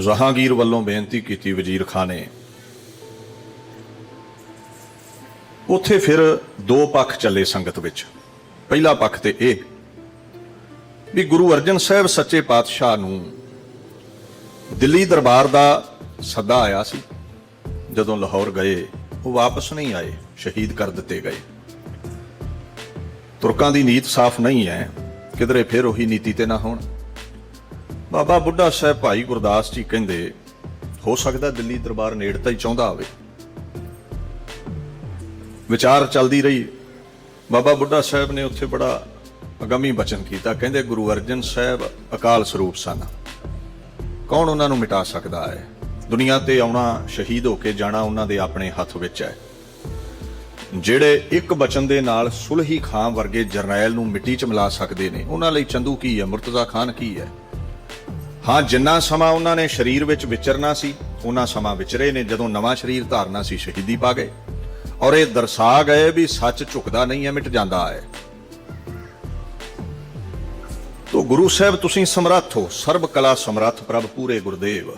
ਜਹਾਂਗੀਰ ਵੱਲੋਂ ਬੇਨਤੀ ਕੀਤੀ ਵਜ਼ੀਰ ਖਾਨ। ਨੇ ਉੱਥੇ ਫਿਰ ਦੋ ਪੱਖ ਚੱਲੇ ਸੰਗਤ ਵਿੱਚ। ਪਹਿਲਾ ਪੱਖ ਤੇ ਇਹ ਵੀ ਗੁਰੂ ਅਰਜਨ ਸਾਹਿਬ ਸੱਚੇ ਪਾਤਸ਼ਾਹ ਨੂੰ ਦਿੱਲੀ ਦਰਬਾਰ ਦਾ ਸੱਦਾ ਆਇਆ ਸੀ। ਜਦੋਂ ਲਾਹੌਰ ਗਏ, ਉਹ ਵਾਪਸ ਨਹੀਂ ਆਏ, ਸ਼ਹੀਦ ਕਰ ਦਿੱਤੇ ਗਏ। ਤੁਰਕਾਂ ਦੀ ਨੀਤ ਸਾਫ਼ ਨਹੀਂ ਹੈ, ਕਿਧਰੇ ਫਿਰ ਉਹੀ ਨੀਤੀ ਤੇ ਨਾ ਹੋਣ। ਬਾਬਾ ਬੁੱਢਾ ਸਾਹਿਬ ਭਾਈ ਗੁਰਦਾਸ ਜੀ ਕਹਿੰਦੇ, ਹੋ ਸਕਦਾ ਦਿੱਲੀ ਦਰਬਾਰ ਨੇੜਤਾ ਹੀ ਚਾਹੁੰਦਾ ਹੋਵੇ। ਵਿਚਾਰ ਚੱਲਦੀ ਰਹੀ। ਬਾਬਾ ਬੁੱਢਾ ਸਾਹਿਬ ਨੇ ਉੱਥੇ ਬੜਾ ਅਗੰਮੀ ਬਚਨ ਕੀਤਾ। ਕਹਿੰਦੇ, ਗੁਰੂ ਅਰਜਨ ਸਾਹਿਬ ਅਕਾਲ ਸਰੂਪ ਸਨ। ਕੌਣ ਉਹਨਾਂ ਨੂੰ ਮਿਟਾ ਸਕਦਾ ਹੈ? ਦੁਨੀਆ ਤੇ ਆਉਣਾ, ਸ਼ਹੀਦ ਹੋ ਕੇ ਜਾਣਾ ਉਹਨਾਂ ਦੇ ਆਪਣੇ ਹੱਥ ਵਿੱਚ ਹੈ। ਜਿਹੜੇ ਇੱਕ ਬਚਨ ਦੇ ਨਾਲ ਸੁਲਹੀ ਖਾਂ ਵਰਗੇ ਜਰਨੈਲ ਨੂੰ ਮਿੱਟੀ 'ਚ ਮਿਲਾ ਸਕਦੇ ਨੇ, ਉਹਨਾਂ ਲਈ ਚੰਦੂ ਕੀ ਹੈ? ਮੁਰਤਜ਼ਾ ਖਾਨ ਕੀ ਹੈ? ਹਾਂ, ਜਿੰਨਾ ਸਮਾਂ ਉਹਨਾਂ ਨੇ ਸਰੀਰ ਵਿੱਚ ਵਿਚਰਨਾ ਸੀ ਉਹਨਾਂ ਸਮਾਂ ਵਿਚਰੇ ਨੇ ਜਦੋਂ ਨਵਾਂ ਸਰੀਰ ਧਾਰਨਾ ਸੀ, ਸ਼ਹੀਦੀ ਪਾ ਗਏ। ਔਰ ਇਹ ਦਰਸਾ ਗਏ ਵੀ ਸੱਚ ਝੁਕਦਾ ਨਹੀਂ ਹੈ ਮਿਟ ਜਾਂਦਾ ਹੈ ਤੋ ਗੁਰੂ ਸਾਹਿਬ, ਤੁਸੀਂ ਸਮਰੱਥ ਹੋ। ਸਰਬ ਕਲਾ ਸਮਰੱਥ ਪ੍ਰਭ ਪੂਰੇ Gurdev.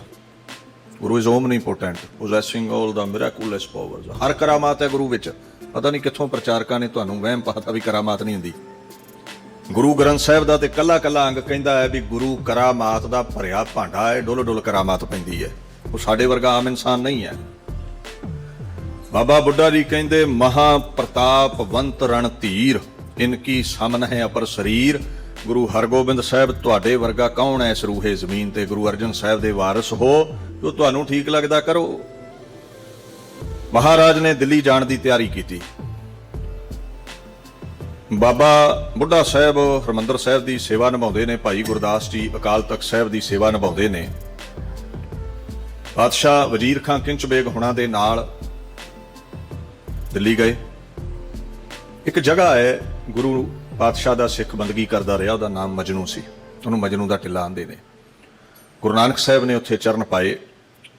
Guru is omnipotent possessing all the miraculous powers ਹਰ ਕਰਾਮਾਤ ਹੈ ਗੁਰੂ ਵਿੱਚ। ਪਤਾ ਨਹੀਂ ਕਿੱਥੋਂ ਪ੍ਰਚਾਰਕਾਂ ਨੇ ਤੁਹਾਨੂੰ ਵਹਿਮ ਪਾਤਾ ਵੀ ਕਰਾਮਾਤ ਨਹੀਂ ਹੁੰਦੀ। ਗੁਰੂ ਗ੍ਰੰਥ ਸਾਹਿਬ ਦਾ ਤੇ ਕੱਲਾ ਕੱਲਾ ਅੰਗ ਕਹਿੰਦਾ ਹੈ ਵੀ ਗੁਰੂ ਕਰਾਮਾਤ ਦਾ ਭਰਿਆ ਭਾਂਡਾ ਹੈ, ਡੁੱਲ ਡੁੱਲ ਕਰਾਮਾਤ ਪੈਂਦੀ ਹੈ। ਉਹ ਸਾਡੇ ਵਰਗਾ ਆਮ ਇਨਸਾਨ ਨਹੀਂ ਹੈ। ਬਾਬਾ ਬੁੱਢਾ ਜੀ ਕਹਿੰਦੇ, ਮਹਾ ਪ੍ਰਤਾਪਵੰਤ ਰਣਧੀਰ ਇਨਕੀ ਸਮਨ ਹੈ ਅਪਰ ਸਰੀਰ। ਗੁਰੂ ਹਰਗੋਬਿੰਦ ਸਾਹਿਬ, ਤੁਹਾਡੇ ਵਰਗਾ ਕੌਣ ਹੈ ਇਸ ਰੂਹੇ ਜ਼ਮੀਨ ਤੇ? ਗੁਰੂ ਅਰਜਨ ਸਾਹਿਬ ਦੇ ਵਾਰਿਸ ਹੋ, ਜੋ ਤੁਹਾਨੂੰ ਠੀਕ ਲੱਗਦਾ ਕਰੋ। ਮਹਾਰਾਜ ਨੇ ਦਿੱਲੀ ਜਾਣ ਦੀ ਤਿਆਰੀ ਕੀਤੀ। ਬਾਬਾ ਬੁੱਢਾ ਸਾਹਿਬ ਹਰਮੰਦਰ ਸਾਹਿਬ ਦੀ ਸੇਵਾ ਨਿਭਾਉਂਦੇ ਨੇ, ਭਾਈ ਗੁਰਦਾਸ ਜੀ ਅਕਾਲ ਤਖਤ ਸਾਹਿਬ ਦੀ ਸੇਵਾ ਨਿਭਾਉਂਦੇ ਨੇ। ਬਾਦਸ਼ਾਹ ਵਜ਼ੀਰ ਖਾਂ ਕਿੰਚ ਬੇਗ ਹੁਣਾਂ ਦੇ ਨਾਲ ਦਿੱਲੀ ਗਏ। ਇੱਕ ਜਗ੍ਹਾ ਹੈ, ਗੁਰੂ ਪਾਤਸ਼ਾਹ ਦਾ ਸਿੱਖ ਬੰਦਗੀ ਕਰਦਾ ਰਿਹਾ, ਉਹਦਾ ਨਾਮ ਮਜਨੂ ਸੀ। ਉਹਨੂੰ ਮਜਨੂ ਦਾ ਟਿੱਲਾ ਆਂਦੇ ਨੇ। ਗੁਰੂ ਨਾਨਕ ਸਾਹਿਬ ਨੇ ਉੱਥੇ ਚਰਨ ਪਾਏ।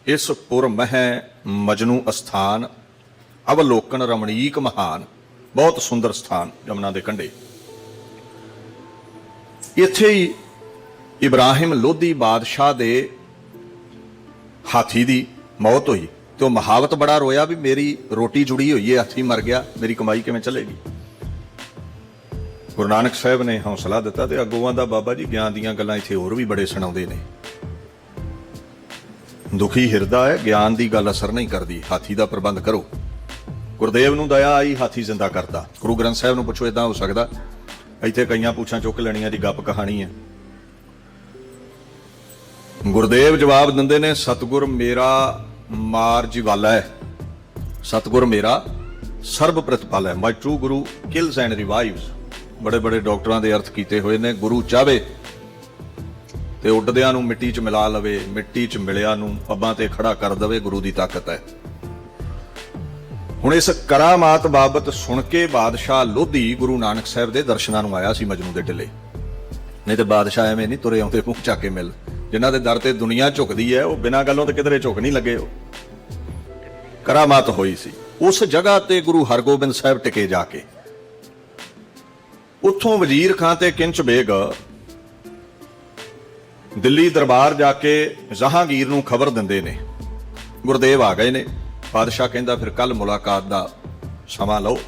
ਇਸ ਪੁਰ ਮਹਿ ਮਜਨੂ ਅਸਥਾਨ, ਅਵਲੋਕਨ ਰਮਣੀਕ ਮਹਾਨ। ਬਹੁਤ ਸੁੰਦਰ ਸਥਾਨ ਯਮਨਾ ਦੇ ਕੰਢੇ। ਇੱਥੇ ਹੀ ਇਬਰਾਹਿਮ ਲੋਧੀ ਬਾਦਸ਼ਾਹ ਦੇ ਹਾਥੀ ਦੀ ਮੌਤ ਹੋਈ ਤੇ ਉਹ ਮਹਾਵਤ ਬੜਾ ਰੋਇਆ ਵੀ ਮੇਰੀ ਰੋਟੀ ਜੁੜੀ ਹੋਈ ਹੈ ਹਾਥੀ ਮਰ ਗਿਆ, ਮੇਰੀ ਕਮਾਈ ਕਿਵੇਂ ਚੱਲੇਗੀ? ਗੁਰੂ ਨਾਨਕ ਸਾਹਿਬ ਨੇ ਹੌਸਲਾ ਦਿੱਤਾ ਤੇ ਅੱਗੋਂ ਦਾ ਬਾਬਾ ਜੀ ਗਿਆਨ ਦੀਆਂ ਗੱਲਾਂ ਇੱਥੇ ਹੋਰ ਵੀ ਬੜੇ ਸੁਣਾਉਂਦੇ ਨੇ। ਦੁਖੀ ਹਿਰਦਾ ਹੈ, ਗਿਆਨ ਦੀ ਗੱਲ ਅਸਰ ਨਹੀਂ ਕਰਦੀ, ਹਾਥੀ ਦਾ ਪ੍ਰਬੰਧ ਕਰੋ। ਗੁਰਦੇਵ ਨੂੰ ਦਇਆ ਆਈ, ਹਾਥੀ ਜ਼ਿੰਦਾ ਕਰਤਾ। ਗੁਰੂ ਗ੍ਰੰਥ ਸਾਹਿਬ ਨੂੰ ਪੁੱਛੋ ਇਦਾਂ ਹੋ ਸਕਦਾ? ਇੱਥੇ ਕਈਆਂ ਪੁੱਛਾਂ ਚੁੱਕ ਲੈਣੀਆਂ ਦੀ ਗੱਪ ਕਹਾਣੀ ਹੈ। ਗੁਰਦੇਵ ਜਵਾਬ ਦਿੰਦੇ ਨੇ, ਸਤਿਗੁਰ ਮੇਰਾ ਮਾਰ ਜੀਵਾਲਾ ਹੈ। ਸਤਿਗੁਰ ਮੇਰਾ ਸਰਬ ਪ੍ਰਤਪਾਲ ਹੈ। My true guru kills and revives ਬੜੇ ਬੜੇ ਡਾਕਟਰਾਂ ਦੇ ਅਰਥ ਕੀਤੇ ਹੋਏ ਨੇ, ਗੁਰੂ ਚਾਵੇ ਤੇ ਉੱਡਦਿਆਂ ਨੂੰ ਮਿੱਟੀ 'ਚ ਮਿਲਾ ਲਵੇ, ਮਿੱਟੀ 'ਚ ਮਿਲਿਆ ਨੂੰ ਪੱਬਾਂ ਤੇ ਖੜਾ ਕਰ ਦਵੇ, ਗੁਰੂ ਦੀ ਤਾਕਤ ਹੈ। ਹੁਣ ਇਸ ਕਰਾਮਾਤ ਬਾਬਤ ਸੁਣ ਕੇ ਬਾਦਸ਼ਾਹ ਲੋਧੀ ਗੁਰੂ ਨਾਨਕ ਸਾਹਿਬ ਦੇ ਦਰਸ਼ਨਾਂ ਨੂੰ ਆਇਆ ਸੀ ਮਜਨੂ ਦੇ ਢਿੱਲੇ। ਨਹੀਂ ਤੇ ਬਾਦਸ਼ਾਹ ਐਵੇਂ ਨਹੀਂ ਤੁਰੇ ਆਉਂਦੇ ਮੂੰਹ ਚੱਕ ਕੇ ਮਿਲ। ਜਿਨ੍ਹਾਂ ਦੇ ਦਰ ਤੇ ਦੁਨੀਆ ਝੁਕਦੀ ਹੈ, ਉਹ ਬਿਨਾਂ ਗੱਲੋਂ ਤੇ ਕਿਧਰੇ ਝੁਕ ਨਹੀਂ ਲੱਗੇ ਉਹ। ਕਰਾਮਾਤ ਹੋਈ ਸੀ। ਉਸ ਜਗ੍ਹਾ ਤੇ ਗੁਰੂ ਹਰਗੋਬਿੰਦ ਸਾਹਿਬ ਟਿਕੇ ਜਾ ਕੇ। ਉੱਥੋਂ ਵਜ਼ੀਰ ਖਾਂ ਤੇ ਕਿੰਚ ਬੇਗ ਦਿੱਲੀ ਦਰਬਾਰ ਜਾ ਕੇ ਜਹਾਂਗੀਰ ਨੂੰ ਖਬਰ ਦਿੰਦੇ ਨੇ। ਗੁਰਦੇਵ ਆ ਗਏ ਨੇ। ਬਾਦਸ਼ਾਹ ਕਹਿੰਦਾ, ਫਿਰ ਕੱਲ ਮੁਲਾਕਾਤ ਦਾ ਸਮਾਂ ਲਓ।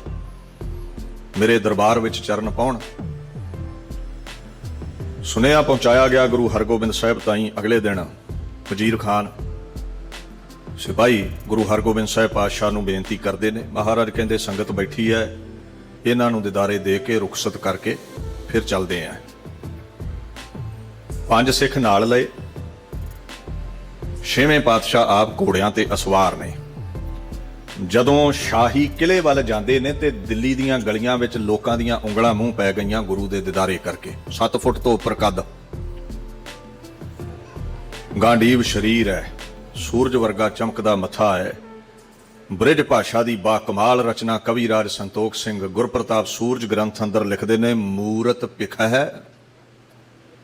ਮੇਰੇ ਦਰਬਾਰ ਵਿੱਚ ਚਰਨ ਪਾਉਣ। ਸੁਨੇਹਾ ਪਹੁੰਚਾਇਆ ਗਿਆ ਗੁਰੂ ਹਰਗੋਬਿੰਦ ਸਾਹਿਬ ਤਾਈਂ ਅਗਲੇ ਦਿਨ ਵਜ਼ੀਰ ਖਾਨ। ਸਿਪਾਹੀ ਗੁਰੂ ਹਰਗੋਬਿੰਦ ਸਾਹਿਬ ਪਾਤਸ਼ਾਹ ਨੂੰ ਬੇਨਤੀ ਕਰਦੇ ਨੇ, ਮਹਾਰਾਜ ਕਹਿੰਦੇ ਸੰਗਤ ਬੈਠੀ ਹੈ, ਇਹਨਾਂ ਨੂੰ ਦਿਦਾਰੇ ਦੇ ਕੇ ਰੁਖਸਤ ਕਰਕੇ ਫਿਰ ਚੱਲਦੇ ਆਂ। ਪੰਜ ਸਿੱਖ ਨਾਲ ਲਏ। ਛੇਵੇਂ ਪਾਤਸ਼ਾਹ ਆਪ ਘੋੜਿਆਂ ਤੇ ਅਸਵਾਰ ਨੇ। ਜਦੋਂ ਸ਼ਾਹੀ ਕਿਲੇ ਵੱਲ ਜਾਂਦੇ ਨੇ ਤੇ ਦਿੱਲੀ ਦੀਆਂ ਗਲੀਆਂ ਵਿੱਚ ਲੋਕਾਂ ਦੀਆਂ ਉਂਗਲਾਂ ਮੂੰਹ ਪੈ ਗਈਆਂ ਗੁਰੂ ਦੇ ਦਿਦਾਰੇ ਕਰਕੇ। 7 ਫੁੱਟ ਤੋਂ ਉੱਪਰ ਕੱਦ। ਗਾਂਡੀਵ ਸ਼ਰੀਰ ਹੈ। ਸੂਰਜ ਵਰਗਾ ਚਮਕਦਾ ਮੱਥਾ ਹੈ। ਬ੍ਰਿਜ ਭਾਸ਼ਾ ਦੀ ਬਾ ਕਮਾਲ ਰਚਨਾ ਕਵੀ ਰਾਜ ਸੰਤੋਖ ਸਿੰਘ ਗੁਰਪ੍ਰਤਾਪ ਸੂਰਜ ਗ੍ਰੰਥ ਅੰਦਰ ਲਿਖਦੇ ਨੇ, ਮੂਰਤ ਪਿਖ ਹੈ,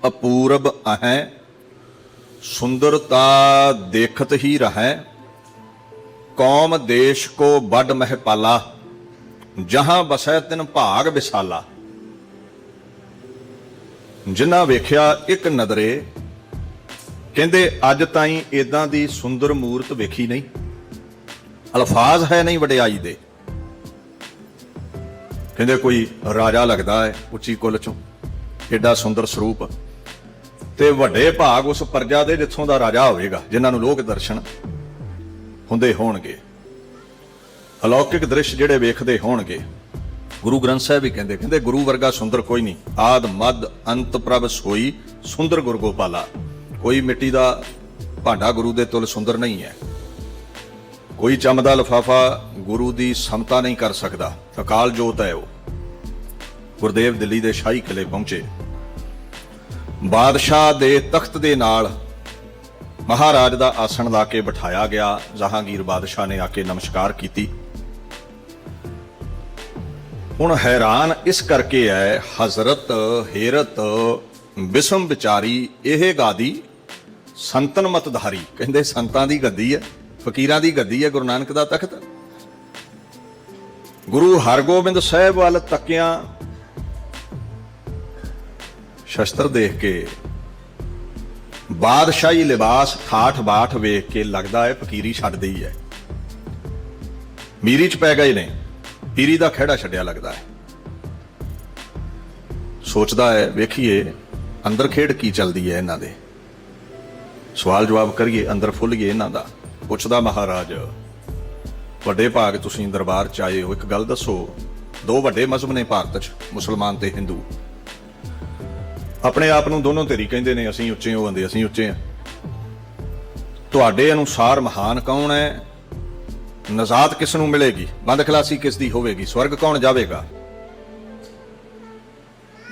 ਅਪੂਰਬ ਅਹੈ, ਸੁੰਦਰਤਾ ਦੇਖਤ ਹੀ ਰਹੈ। ਕੌਮ ਦੇਸ਼ ਕੋ ਵੱਡ ਮਹਿਪਾਲਾ ਜਹਾਂ ਬਸੈ ਤਿਨ ਭਾਗ ਵਿਸਾਲਾ। ਜਿਨ੍ਹਾਂ ਵੇਖਿਆ ਇੱਕ ਨਦਰੇ, ਕਹਿੰਦੇ ਅੱਜ ਤਾਈਂ ਇਦਾਂ ਦੀ ਸੁੰਦਰ ਮੂਰਤ ਵੇਖੀ ਨਹੀਂ। ਅਲਫਾਜ਼ ਹੈ ਨਹੀਂ ਵਡਿਆਈ ਦੇ। ਕਹਿੰਦੇ ਕੋਈ ਰਾਜਾ ਲੱਗਦਾ ਹੈ ਉੱਚੀ ਕੁੱਲ ਚੋਂ, ਏਡਾ ਸੁੰਦਰ ਸਰੂਪ। ਤੇ ਵੱਡੇ ਭਾਗ ਉਸ ਪਰਜਾ ਦੇ ਜਿੱਥੋਂ ਦਾ ਰਾਜਾ ਹੋਵੇਗਾ, ਜਿਨ੍ਹਾਂ ਨੂੰ ਲੋਕ ਦਰਸ਼ਨ ਹੁੰਦੇ ਹੋਣਗੇ। ਅਲੌਕਿਕ ਦ੍ਰਿਸ਼ ਜਿਹੜੇ ਵੇਖਦੇ ਹੋਣਗੇ, ਗੁਰੂ ਗ੍ਰੰਥ ਸਾਹਿਬ ਵੀ ਕਹਿੰਦੇ ਕਹਿੰਦੇ ਗੁਰੂ ਵਰਗਾ ਸੁੰਦਰ ਕੋਈ ਨਹੀਂ। ਆਦ, ਮਦ, ਅੰਤ, ਪ੍ਰਭ, ਸੋਈ, ਸੁੰਦਰ ਗੁਰ ਗੋਪਾਲਾ। ਕੋਈ ਮਿੱਟੀ ਦਾ ਭਾਂਡਾ ਗੁਰੂ ਦੇ ਤੁਲ ਸੁੰਦਰ ਨਹੀਂ ਹੈ। ਕੋਈ ਚਮਦਾ ਲਫਾਫਾ ਗੁਰੂ ਦੀ ਸਮਤਾ ਨਹੀਂ ਕਰ ਸਕਦਾ। ਅਕਾਲ ਜੋਤ ਹੈ ਉਹ। ਗੁਰਦੇਵ ਦਿੱਲੀ ਦੇ ਸ਼ਾਹੀ ਕਿਲੇ ਪਹੁੰਚੇ। ਬਾਦਸ਼ਾਹ ਦੇ ਤਖਤ ਦੇ ਨਾਲ ਮਹਾਰਾਜ ਦਾ ਆਸਣ ਲਾ ਕੇ ਬਿਠਾਇਆ ਗਿਆ। ਜਹਾਂਗੀਰ ਬਾਦਸ਼ਾਹ ਨੇ ਆ ਕੇ ਨਮਸਕਾਰ ਕੀਤੀ। ਹੁਣ ਹੈਰਾਨ ਇਸ ਕਰਕੇ ਹੈ ਹਜ਼ਰਤ, ਹੇਰਤ, ਬਿਸਮ ਵਿਚਾਰੀ, ਇਹ ਗਾਦੀ ਸੰਤਨ ਮਤਧਾਰੀ ਕਹਿੰਦੇ ਸੰਤਾਂ ਦੀ ਗੱਦੀ ਹੈ ਫਕੀਰਾਂ ਦੀ ਗੱਦੀ ਹੈ ਗੁਰੂ ਨਾਨਕ ਦਾ ਤਖਤ। ਗੁਰੂ ਹਰਗੋਬਿੰਦ ਸਾਹਿਬ ਵੱਲ ਤੱਕਿਆ ਸ਼ਸਤਰ ਦੇਖ ਕੇ ਬਾਦਸ਼ਾਹੀ ਲਿਬਾਸ ਠਾਠ ਬਾਠ ਵੇਖ ਕੇ ਲੱਗਦਾ ਹੈ ਫਕੀਰੀ ਛੱਡਦੀ ਹੀ ਹੈ। ਮੀਰੀ ਚ ਪੈ ਗਏ ਨੇ। ਪੀਰੀ ਦਾ ਖਿਹੜਾ ਛੱਡਿਆ ਲੱਗਦਾ ਹੈ। ਸੋਚਦਾ ਹੈ, ਵੇਖੀਏ, ਅੰਦਰ ਖੇਡ ਕੀ ਚੱਲਦੀ ਹੈ ਇਹਨਾਂ ਦੇ। ਸਵਾਲ ਜਵਾਬ ਕਰੀਏ, ਅੰਦਰ ਫੁੱਲੀਏ ਇਹਨਾਂ ਦਾ। ਪੁੱਛਦਾ ਮਹਾਰਾਜ, ਵੱਡੇ ਭਾਗ ਤੁਸੀਂ ਦਰਬਾਰ ਚ ਆਏ ਹੋ, ਇੱਕ ਗੱਲ ਦੱਸੋ, ਦੋ ਵੱਡੇ ਮਜ਼ਹਬ ਨੇ ਭਾਰਤ ਚ, ਮੁਸਲਮਾਨ ਤੇ ਹਿੰਦੂ। ਆਪਣੇ ਆਪ ਨੂੰ ਦੋਨੋਂ ਧਿਰੀ ਕਹਿੰਦੇ ਨੇ, ਅਸੀਂ ਉੱਚੇ ਹੋ ਬੰਦੇ ਅਸੀਂ ਉੱਚੇ ਆ ਤੁਹਾਡੇ ਅਨੁਸਾਰ ਮਹਾਨ ਕੌਣ ਹੈ? ਨਜ਼ਾਤ ਕਿਸ ਨੂੰ ਮਿਲੇਗੀ? ਬੰਦ ਖਲਾਸੀ ਕਿਸ ਦੀ ਹੋਵੇਗੀ? ਸਵਰਗ ਕੌਣ ਜਾਵੇਗਾ?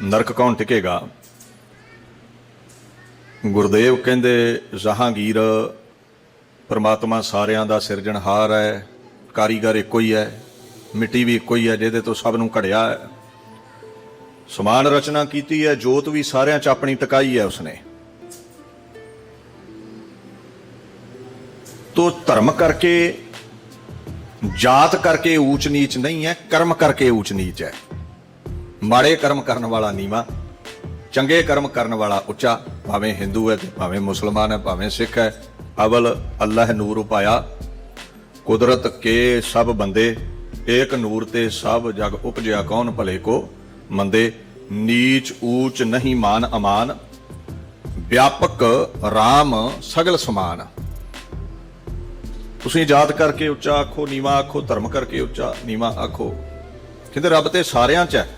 ਨਰਕ ਕੌਣ ਟਿਕੇਗਾ? ਗੁਰਦੇਵ ਕਹਿੰਦੇ ਜਹਾਂਗੀਰ ਪਰਮਾਤਮਾ ਸਾਰਿਆਂ ਦਾ ਸਿਰਜਣਹਾਰ ਹੈ, ਕਾਰੀਗਰ ਇੱਕੋ ਹੀ ਹੈ, ਮਿੱਟੀ ਵੀ ਇੱਕੋ ਹੀ ਹੈ, ਜਿਹਦੇ ਤੋਂ ਸਭ ਨੂੰ ਘੜਿਆ ਹੈ। ਸਮਾਨ ਰਚਨਾ ਕੀਤੀ ਹੈ, ਜੋਤ ਵੀ ਸਾਰਿਆਂ 'ਚ ਆਪਣੀ ਟਿਕਾਈ ਹੈ ਉਸਨੇ। ਤੋ ਧਰਮ ਕਰਕੇ, ਜਾਤ ਕਰਕੇ ਊਚ ਨੀਚ ਨਹੀਂ ਹੈ, ਕਰਮ ਕਰਕੇ ਊਚ ਨੀਚ ਹੈ। ਮਾੜੇ ਕਰਮ ਕਰਨ ਵਾਲਾ ਨੀਵਾ, ਚੰਗੇ ਕਰਮ ਕਰਨ ਵਾਲਾ ਉੱਚਾ, ਭਾਵੇਂ ਹਿੰਦੂ ਹੈ ਤੇ ਭਾਵੇਂ ਮੁਸਲਮਾਨ ਹੈ, ਭਾਵੇਂ ਸਿੱਖ ਹੈ, ਅਵਲ ਅੱਲਾਹ ਨੂਰ ਉਪਾਇਆ। ਕੁਦਰਤ ਕੇ ਸਭ ਬੰਦੇ, ਏਕ ਨੂਰ ਤੇ ਸਭ ਜਗ ਉਪਜਿਆ ਕੌਣ ਭਲੇ ਕੋ? ਮੰਦੇ, ਨੀਚ, ਊਚ, ਨਹੀਂ ਮਾਨ, ਅਮਾਨ, ਵਿਆਪਕ RAM ਸਗਲ ਸਮਾਨ। ਤੁਸੀਂ ਜਾਤ ਕਰਕੇ ਉੱਚਾ ਆਖੋ, ਨੀਵਾ ਆਖੋ, ਧਰਮ ਕਰਕੇ ਉੱਚਾ, ਨੀਵਾ ਆਖੋ। ਕਹਿੰਦੇ ਰੱਬ ਤੇ ਸਾਰਿਆਂ 'ਚ ਹੈ।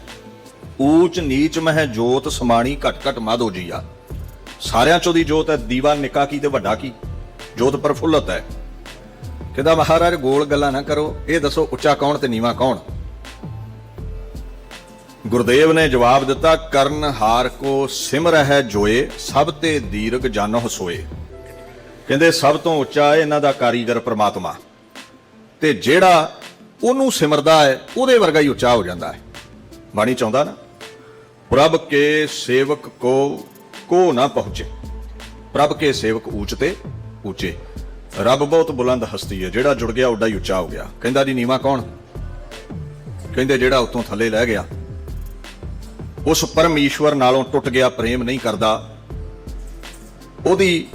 ਊਚ, ਨੀਚ ਮਹਿ ਜੋਤ ਸਮਾਣੀ ਘਟ ਘਟ ਮਾਧੋ ਜੀਆ। ਸਾਰਿਆਂ ਚ ਉਹਦੀ ਜੋਤ ਹੈ ਦੀਵਾ ਨਿੱਕਾ ਕੀ ਤੇ ਵੱਡਾ ਕੀ। ਜੋਤ ਪ੍ਰਫੁੱਲਤ ਹੈ। ਕਹਿੰਦਾ ਮਹਾਰਾਜ, ਗੋਲ ਗੱਲਾਂ ਨਾ ਕਰੋ, ਇਹ ਦੱਸੋ ਉੱਚਾ ਕੌਣ ਤੇ ਨੀਵਾ ਕੌਣ? ਗੁਰਦੇਵ ਨੇ ਜਵਾਬ ਦਿੱਤਾ, ਕਰਨ ਹਾਰ ਕੋ ਸਿਮਰ ਹੈ ਜੋਏ, ਸਭ ਤੇ ਦੀਰਗ ਜਾਨੋ ਸੋਏ। ਕਹਿੰਦੇ, ਸਭ ਤੋਂ ਉੱਚਾ ਹੈ ਇਹਨਾਂ ਦਾ ਕਾਰੀਗਰ ਪ੍ਰਮਾਤਮਾ। ਤੇ ਜਿਹੜਾ ਉਹਨੂੰ ਸਿਮਰਦਾ ਹੈ, ਉਹਦੇ ਵਰਗਾ ਹੀ ਉੱਚਾ ਹੋ ਜਾਂਦਾ ਹੈ। ਬਾਣੀ ਚਾਹੁੰਦਾ ਨਾ, ਪ੍ਰਭ ਕੇ ਸੇਵਕ ਕੋ ਕੋ ਨਾ ਪਹੁੰਚੇ। ਪ੍ਰਭ ਕੇ ਸੇਵਕ ਉੱਚ ਤੇ ਉੱਚੇ ਰੱਬ ਬਹੁਤ ਬੁਲੰਦ ਹਸਤੀ ਹੈ, ਜਿਹੜਾ ਜੁੜ ਗਿਆ ਉੱਡਾ ਹੀ ਉੱਚਾ ਹੋ ਗਿਆ। ਕਹਿੰਦਾ, ਜੀ ਨੀਵਾ ਕੌਣ? ਕਹਿੰਦੇ, ਜਿਹੜਾ ਉਤੋਂ ਥੱਲੇ ਲੈ ਗਿਆ ਉਸ ਪਰਮੇਸ਼ਵਰ ਨਾਲੋਂ ਟੁੱਟ ਗਿਆ ਪ੍ਰੇਮ ਨਹੀਂ ਕਰਦਾ। ਉਹਦੀ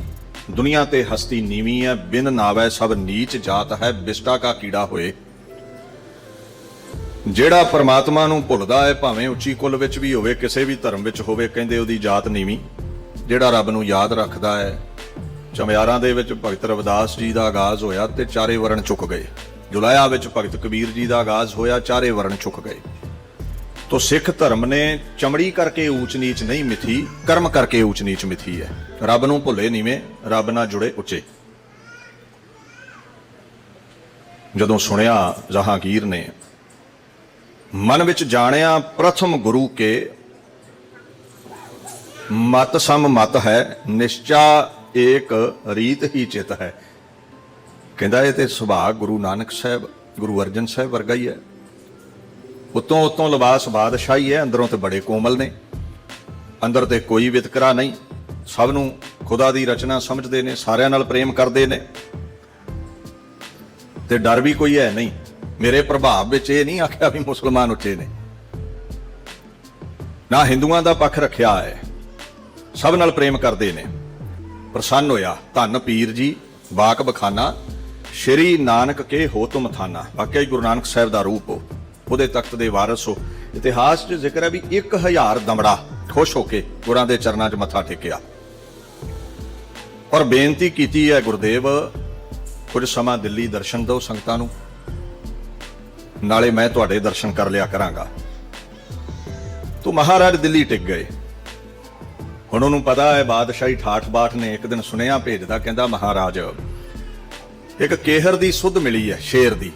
ਦੁਨੀਆ ਤੇ ਹਸਤੀ ਨੀਵੀਂ ਹੈ ਬਿਨ ਨਾਵੈ ਸਭ ਨੀਚ ਜਾਤ ਹੈ, ਬਿਸਟਾ ਕਾ ਕੀੜਾ ਹੋਏ। ਜਿਹੜਾ ਪਰਮਾਤਮਾ ਨੂੰ ਭੁੱਲਦਾ ਹੈ ਭਾਵੇਂ ਉੱਚੀ ਕੁੱਲ ਵਿੱਚ ਵੀ ਹੋਵੇ, ਕਿਸੇ ਵੀ ਧਰਮ ਵਿੱਚ ਹੋਵੇ, ਕਹਿੰਦੇ ਉਹਦੀ ਜਾਤ ਨੀਵੀਂ। ਜਿਹੜਾ ਰੱਬ ਨੂੰ ਯਾਦ ਰੱਖਦਾ ਹੈ ਚਮਿਆਰਾਂ ਦੇ ਵਿੱਚ ਭਗਤ ਰਵਿਦਾਸ ਜੀ ਦਾ ਆਗਾਜ਼ ਹੋਇਆ ਤੇ ਚਾਰੇ ਵਰਣ ਚੁੱਕ ਗਏ। ਜੁਲਾਇਆ ਵਿੱਚ ਭਗਤ ਕਬੀਰ ਜੀ ਦਾ ਆਗਾਜ਼ ਹੋਇਆ, ਚਾਰੇ ਵਰਣ ਚੁੱਕ ਗਏ। ਤੋ ਸਿੱਖ ਧਰਮ ਨੇ ਚਮੜੀ ਕਰਕੇ ਊਚ ਨੀਚ ਨਹੀਂ ਮਿਥੀ, ਕਰਮ ਕਰਕੇ ਊਚ ਨੀਚ ਮਿਥੀ ਹੈ। ਰੱਬ ਨੂੰ ਭੁੱਲੇ ਨੀਵੇਂ ਰੱਬ ਨਾਲ ਜੁੜੇ ਉੱਚੇ। ਜਦੋਂ ਸੁਣਿਆ ਜਹਾਂਗੀਰ ਨੇ, ਮਨ ਵਿੱਚ ਜਾਣਿਆ ਪ੍ਰਥਮ ਗੁਰੂ ਕੇ, ਮਤ ਸਮ ਮਤ ਹੈ, ਨਿਸ਼ਚਾ ਏਕ ਰੀਤ ਹੀ ਚਿਤ ਹੈ। ਕਹਿੰਦਾ ਇਹ ਤੇ ਸੁਭਾਅ ਗੁਰੂ ਨਾਨਕ ਸਾਹਿਬ, ਗੁਰੂ ਅਰਜਨ ਸਾਹਿਬ ਵਰਗਾ ਹੀ ਹੈ। ਉਤੋਂ ਉਤੋਂ ਲਿਬਾਸ ਬਾਦਸ਼ਾਹੀ ਹੈ, ਅੰਦਰੋਂ ਤੇ ਬੜੇ ਕੋਮਲ ਨੇ। ਅੰਦਰ ਤੇ ਕੋਈ ਵਿਤਕਰਾ ਨਹੀਂ, ਸਭ ਨੂੰ ਖੁਦਾ ਦੀ ਰਚਨਾ ਸਮਝਦੇ ਨੇ, ਸਾਰਿਆਂ ਨਾਲ ਪ੍ਰੇਮ ਕਰਦੇ ਨੇ। ਤੇ ਡਰ ਵੀ ਕੋਈ ਹੈ ਨਹੀਂ, ਮੇਰੇ ਪ੍ਰਭਾਵ ਵਿੱਚ ਇਹ ਨਹੀਂ ਆਖਿਆ ਵੀ ਮੁਸਲਮਾਨ ਉੱਚੇ ਨੇ। ਨਾ ਹਿੰਦੂਆਂ ਦਾ ਪੱਖ ਰੱਖਿਆ ਹੈ, ਸਭ ਨਾਲ ਪ੍ਰੇਮ ਕਰਦੇ ਨੇ। ਪ੍ਰਸੰਨ ਹੋਇਆ, ਧੰਨ ਪੀਰ ਜੀ ਬਾਕ ਬਖਾਨਾ, ਸ਼੍ਰੀ ਨਾਨਕ ਕੇ ਹੋ ਤੁਮ ਥਾਨਾ। ਵਾਕਿਆ ਗੁਰੂ ਨਾਨਕ ਸਾਹਿਬ ਦਾ ਰੂਪ ਹੋ ਉਹਦੇ ਤਖਤ ਦੇ ਵਾਰਸ ਹੋ। ਇਤਿਹਾਸ 'ਚ ਜ਼ਿਕਰ ਹੈ ਵੀ 1000 ਦਮੜਾ ਖੁਸ਼ ਹੋ ਕੇ ਗੁਰਾਂ ਦੇ ਚਰਨਾਂ 'ਚ ਮੱਥਾ ਟੇਕਿਆ। ਔਰ ਬੇਨਤੀ ਕੀਤੀ ਹੈ ਗੁਰਦੇਵ, ਕੁਝ ਸਮਾਂ ਦਿੱਲੀ ਦਰਸ਼ਨ ਦਿਓ ਸੰਗਤਾਂ ਨੂੰ। ਨਾਲੇ ਮੈਂ ਤੁਹਾਡੇ ਦਰਸ਼ਨ ਕਰ ਲਿਆ ਕਰਾਂਗਾ। ਤੋ ਮਹਾਰਾਜ ਦਿੱਲੀ ਟਿਕ ਗਏ। ਹੁਣ ਉਹਨੂੰ ਪਤਾ ਹੈ ਬਾਦਸ਼ਾਹੀ ਠਾਠ ਬਾਠ ਨੇ ਇੱਕ ਦਿਨ ਸੁਨੇਹਾ ਭੇਜਦਾ, ਕਹਿੰਦਾ, ਮਹਾਰਾਜ, ਇੱਕ ਕੇਹਰ ਦੀ ਸੁੱਧ ਮਿਲੀ ਹੈ, ਸ਼ੇਰ ਦੀ।